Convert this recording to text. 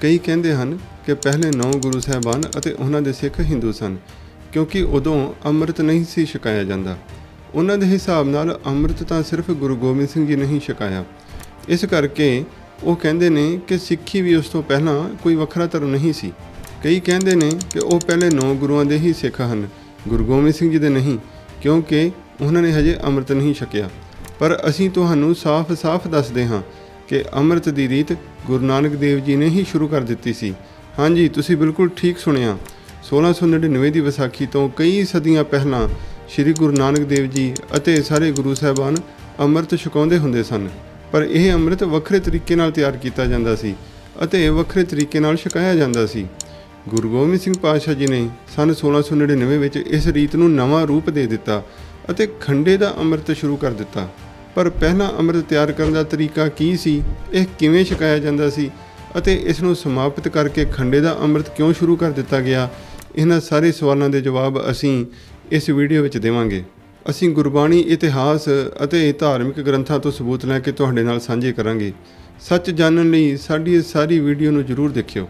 ਕਈ ਕਹਿੰਦੇ ਹਨ ਕਿ ਪਹਿਲੇ ਨੌ ਗੁਰੂ ਸਾਹਿਬਾਨ ਅਤੇ ਉਹਨਾਂ ਦੇ ਸਿੱਖ ਹਿੰਦੂ ਸਨ, ਕਿਉਂਕਿ ਉਦੋਂ ਅੰਮ੍ਰਿਤ ਨਹੀਂ ਸੀ ਛਕਾਇਆ ਜਾਂਦਾ। ਉਹਨਾਂ ਦੇ ਹਿਸਾਬ ਨਾਲ ਅੰਮ੍ਰਿਤ ਤਾਂ ਸਿਰਫ ਗੁਰੂ ਗੋਬਿੰਦ ਸਿੰਘ ਜੀ ਨੇ ਹੀ ਛਕਾਇਆ। ਇਸ ਕਰਕੇ ਉਹ ਕਹਿੰਦੇ ਨੇ ਕਿ ਸਿੱਖੀ ਵੀ ਉਸ ਤੋਂ ਪਹਿਲਾਂ ਕੋਈ ਵੱਖਰਾ ਧਰਮ ਨਹੀਂ ਸੀ। ਕਈ ਕਹਿੰਦੇ ਨੇ ਕਿ ਉਹ ਪਹਿਲੇ ਨੌ ਗੁਰੂਆਂ ਦੇ ਹੀ ਸਿੱਖ ਹਨ, ਗੁਰੂ ਗੋਬਿੰਦ ਸਿੰਘ ਜੀ ਦੇ ਨਹੀਂ, ਕਿਉਂਕਿ ਉਹਨਾਂ ਨੇ ਹਜੇ ਅੰਮ੍ਰਿਤ ਨਹੀਂ ਛਕਿਆ। ਪਰ ਅਸੀਂ ਤੁਹਾਨੂੰ ਸਾਫ਼-ਸਾਫ਼ ਦੱਸਦੇ ਹਾਂ ਕਿ ਅੰਮ੍ਰਿਤ ਦੀ ਰੀਤ ਗੁਰੂ ਨਾਨਕ ਦੇਵ ਜੀ ਨੇ ਹੀ ਸ਼ੁਰੂ ਕਰ ਦਿੱਤੀ ਸੀ। ਹਾਂਜੀ, ਤੁਸੀਂ ਬਿਲਕੁਲ ਠੀਕ ਸੁਣਿਆ। 1699 ਦੀ ਵਿਸਾਖੀ ਤੋਂ ਕਈ ਸਦੀਆਂ ਪਹਿਲਾਂ ਸ੍ਰੀ ਗੁਰੂ ਨਾਨਕ ਦੇਵ ਜੀ ਅਤੇ ਸਾਰੇ ਗੁਰੂ ਸਾਹਿਬਾਨ ਅੰਮ੍ਰਿਤ ਛਕਾਉਂਦੇ ਹੁੰਦੇ ਸਨ। ਪਰ ਇਹ ਅੰਮ੍ਰਿਤ ਵੱਖਰੇ ਤਰੀਕੇ ਨਾਲ ਤਿਆਰ ਕੀਤਾ ਜਾਂਦਾ ਸੀ ਅਤੇ ਵੱਖਰੇ ਤਰੀਕੇ ਨਾਲ ਛਕਾਇਆ ਜਾਂਦਾ ਸੀ। ਗੁਰੂ ਗੋਬਿੰਦ ਸਿੰਘ ਪਾਤਸ਼ਾਹ ਜੀ ਨੇ ਸਨ 1699 ਵਿੱਚ ਇਸ ਰੀਤ ਨੂੰ ਨਵਾਂ ਰੂਪ ਦੇ ਦਿੱਤਾ ਅਤੇ ਖੰਡੇ ਦਾ ਅੰਮ੍ਰਿਤ ਸ਼ੁਰੂ ਕਰ ਦਿੱਤਾ। ਪਰ ਪਹਿਲਾਂ ਅੰਮ੍ਰਿਤ ਤਿਆਰ ਕਰਨ ਦਾ ਤਰੀਕਾ ਕੀ ਸੀ? ਇਹ ਕਿਵੇਂ ਛਕਾਇਆ ਜਾਂਦਾ ਸੀ? ਅਤੇ ਇਸ ਨੂੰ ਸਮਾਪਤ ਕਰਕੇ ਖੰਡੇ ਦਾ ਅੰਮ੍ਰਿਤ ਕਿਉਂ ਸ਼ੁਰੂ ਕਰ ਦਿੱਤਾ ਗਿਆ? ਇਹਨਾਂ ਸਾਰੇ ਸਵਾਲਾਂ ਦੇ ਜਵਾਬ ਅਸੀਂ ਇਸ ਵੀਡੀਓ ਵਿੱਚ ਦੇਵਾਂਗੇ। ਅਸੀਂ ਗੁਰਬਾਣੀ, ਇਤਿਹਾਸ ਅਤੇ ਧਾਰਮਿਕ ਗ੍ਰੰਥਾਂ ਤੋਂ ਸਬੂਤ ਲੈ ਕੇ ਤੁਹਾਡੇ ਨਾਲ ਸਾਂਝੇ ਕਰਾਂਗੇ। ਸੱਚ ਜਾਣਨ ਲਈ ਸਾਡੀ ਇਸ ਸਾਰੀ ਵੀਡੀਓ ਨੂੰ ਜ਼ਰੂਰ ਦੇਖਿਓ।